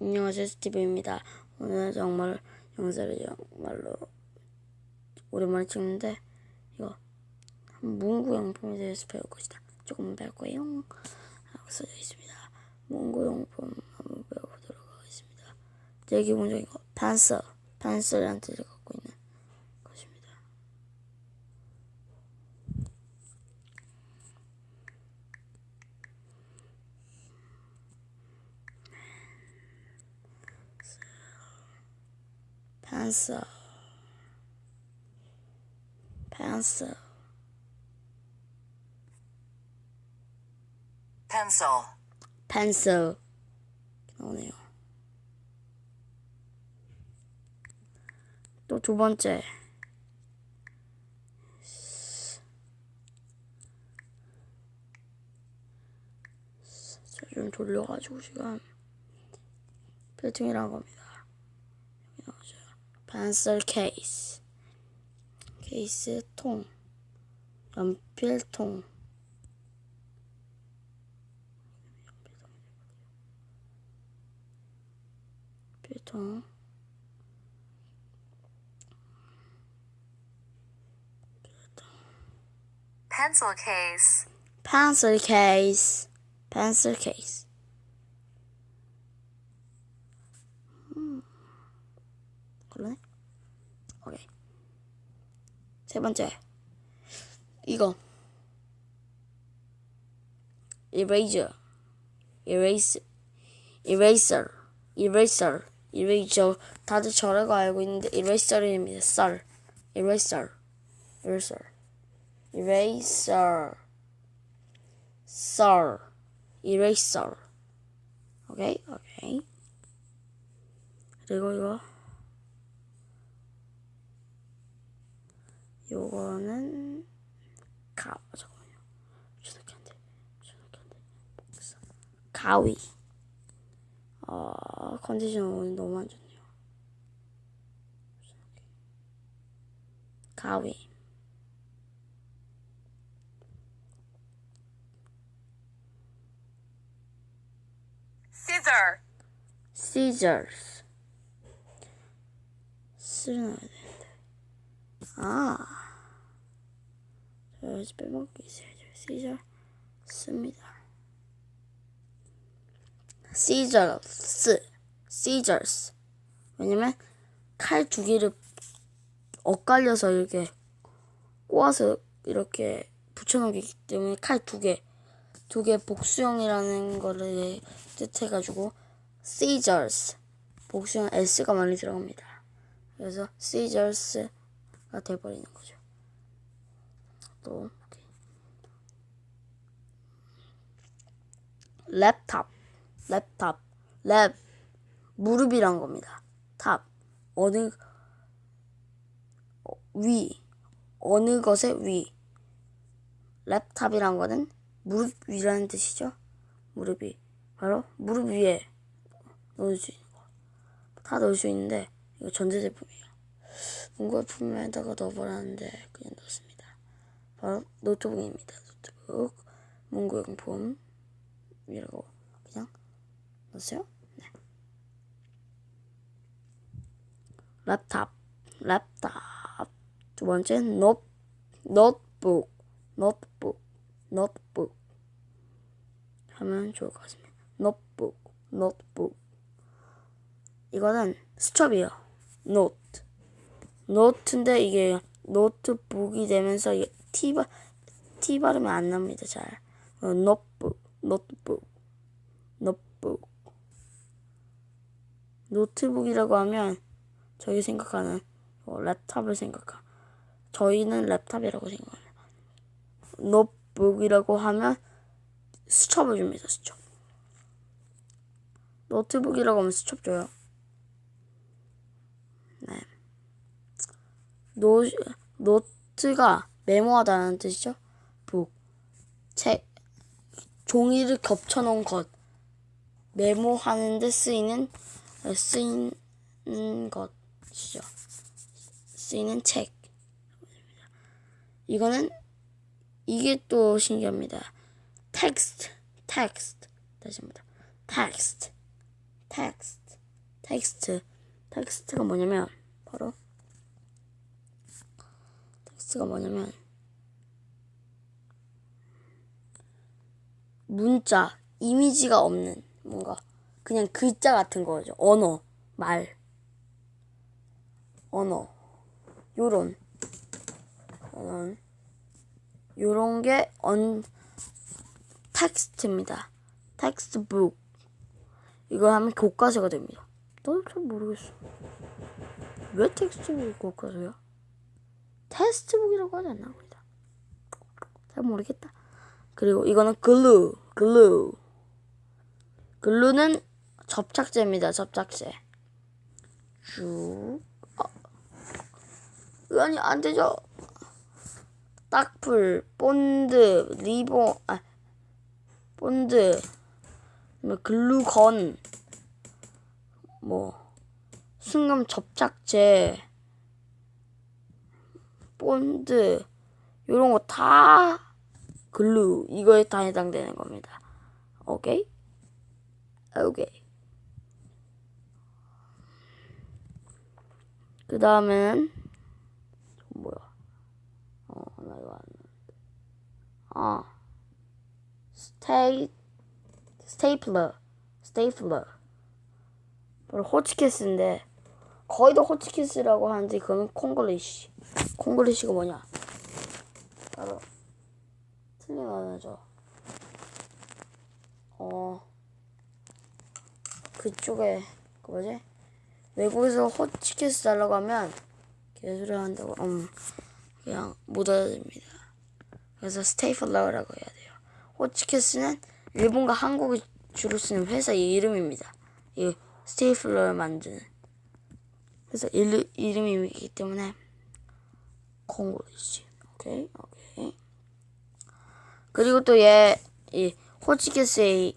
안녕하세요 스티브입니다. 오늘 정말 영상을 정말로 오랜만에 찍는데 이거 문구 용품에 대해서 배울 것이다. 조금 배울 거예요. 하고 써져 있습니다. 문구 용품 한번 배워보도록 하겠습니다. 제일 기본적인 거 판서라는 뜻을 갖고 있는 것입니다. Pencil. Pencil. Pencil, pencil. 나오네요. 또 두 번째. 자, 좀 돌려가지고 지금 필팅이라는 겁니다. 여기 나오죠. pencil case 케이스 통 연필통 필통 pencil case, pencil case pencil case 그러네 오케이 세 번째 이거 eraser eraser eraser eraser eraser 다들 저라고 알고 있는데 eraser입니다 썰 eraser eraser eraser 썰 eraser 오케이 오케이 그리고 이거 요거는 가 잠깐만요. 주석이 안 돼. 주석이 안돼. 복사. 가위. 어 컨디션 오늘 너무 안 좋네요. 가위. Scissors. 쓰를 넣어야 되는데 아. 저 여기서 빼먹기 scissor 씁니다. Scissors scissors 왜냐면 칼 두 개를 엇갈려서 이렇게 꼬아서 이렇게 붙여놓기 때문에 칼 두 개, 두 개 복수형이라는 거를 뜻해가지고 scissors 복수형 s가 많이 들어갑니다. 그래서 scissors가 돼버리는 거죠. 또. 랩탑, 랩탑, 랩 무릎이란 겁니다. 탑 어느 어, 위 어느 것의 위 랩탑이란 거는 무릎 위라는 뜻이죠. 무릎 위 바로 무릎 위에 넣을 수 있는 거. 다 넣을 수 있는데 이거 전자 제품이에요. 문구품에다가 넣어보라는데 그냥 넣습니다. 바로 노트북입니다. 노트북 문구용품 이라고 그냥 넣으세요. 네. 랩탑, 랩탑. 두 번째, 노, 노트북, 노트북, 노트북. 하면 좋을 것 같습니다. 노트북, 노트북. 이거는 수첩이에요. 노트. 노트인데 이게 노트북이 되면서 이 T, 바, T 발음이 안 납니다, 잘. 어, 노트북, 노트북, 노트북. 노트북이라고 하면 저희 생각하는 어, 랩탑을 생각하. 저희는 랩탑이라고 생각합니다. 노트북이라고 하면 수첩을 줍니다. 수첩. 노트북이라고 하면 수첩 줘요. 노 노트가 메모하다는 뜻이죠. 북. 책 종이를 겹쳐 놓은 것. 메모하는 데 쓰이는 쓰이는 것이죠. 쓰이는 책. 이거는 이게 또 신기합니다. text, text 다시 한번 text, text. 텍스트. 텍스트가 뭐냐면 바로 텍스트가 뭐냐면 문자, 이미지가 없는 뭔가 그냥 글자 같은 거죠. 언어, 말, 언어, 요런, 요런, 요런 게 언, 텍스트입니다. 텍스트북. 이거 하면 교과서가 됩니다. 나도 잘 모르겠어. 왜 텍스트북이 교과서야? 테스트북이라고 하지 않나 우리다. 잘 모르겠다. 그리고 이거는 글루, 글루. 글루는 접착제입니다. 접착제. 쭉. 어. 아니 안 되죠. 딱풀, 본드, 리본, 아, 본드, 뭐 글루건, 뭐 순금 접착제, 본드, 요런 거 다 글루 이거에 다 해당되는 겁니다. 오케이? 오케이. 그 다음에는 뭐야? 어, 나 이거 안. 아, 스테이 스테이플러, 스테이플러. 바로 호치키스인데 거의 다 호치키스라고 하는데 그거는 콩글리시. 콩글리시가 뭐냐? 바로 틀린 언어죠. 어 그쪽에 그 뭐지? 외국에서 호치키스 달라고 하면 개소리 한다고 음 그냥 못 알아듣습니다. 그래서 스테이플러라고 해야 돼요. 호치키스는 일본과 한국이 주로 쓰는 회사의 이름입니다. 이 스테이플러를 만드는 그래서 일, 이름이기 때문에 콩글리시 오케이 오케이. 그리고 또 얘 이 호치키스에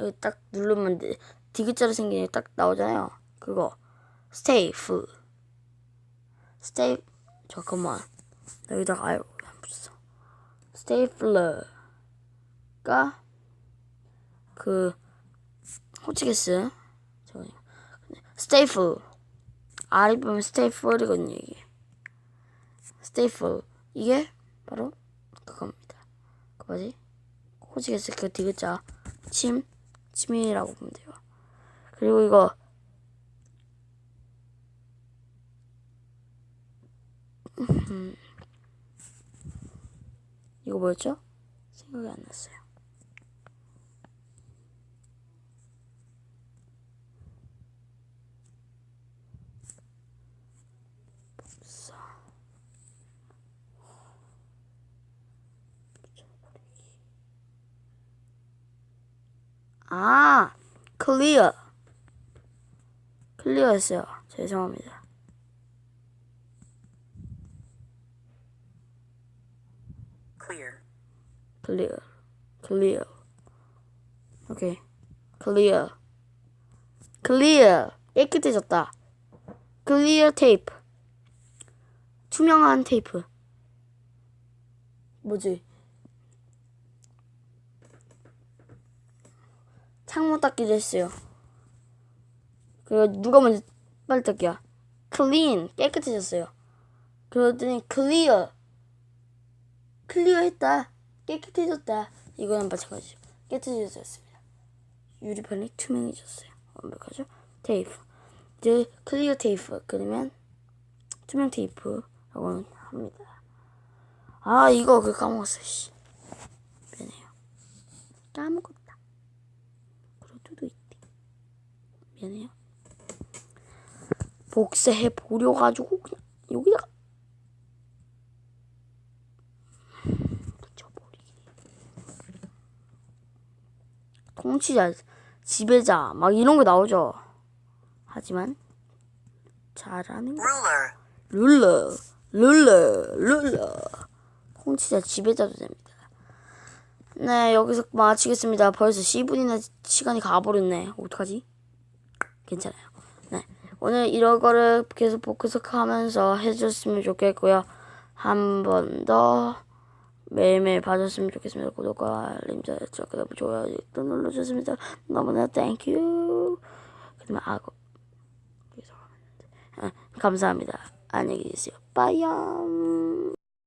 여기 딱 누르면 디- 디귿자로 생긴 게 딱 나오잖아요. 그거. 스테이프. 스테이 잠깐만. 여기다가 아유 안 붙였어? 스테이플러가 그 호치키스 스테이플 R이 보면 스테이플이거든요 이게 스테이플 이게 바로 그겁니다 그 뭐지 호치키스 그 디귿자 침 침이라고 보면 돼요 그리고 이거 음. 이거 뭐였죠? 생각이 안 났어요. 아, 클리어. 클리어였어요. 죄송합니다. Clear. 클리어. 클리어. 오케이. 클리어. 클리어. 깨끗해졌다. 클리어 테이프. 투명한 테이프. 뭐지? 창문 닦기도 했어요. 그리고 누가 먼저 빨리 닦기야? 클린. 깨끗해졌어요. 그러더니 클리어. 클리어했다. 깨끗해졌다. 이거는 마찬가지죠. 깨끗해졌습니다. 유리판이 투명해졌어요. 완벽하죠? 테이프. 이제 클리어 테이프. 그러면 투명 테이프라고 합니다. 아 이거 그 까먹었어. 씨. 미안해요. 까먹었다. 그럴 수도 있대. 미안해요. 복사해 보려 가지고 그냥 여기다가 붙여버리기. 통치자, 지배자, 막 이런 거 나오죠. 하지만 잘하는 거. 룰러, 룰러, 룰러. 통치자, 지배자도 됩니다. 네, 여기서 마치겠습니다. 벌써 10분이나 시간이 가버렸네. 어떡하지? 괜찮아요. 네. 오늘 이런 거를 계속 복습하면서 해줬으면 좋겠고요. 한 번 더 매일매일 봐줬으면 좋겠습니다. 구독과 알림 설정, 좋아요 눌러주셨습니다. 너무나 땡큐. 그러면 악어. 네, 감사합니다. 안녕히 계세요. 빠이염.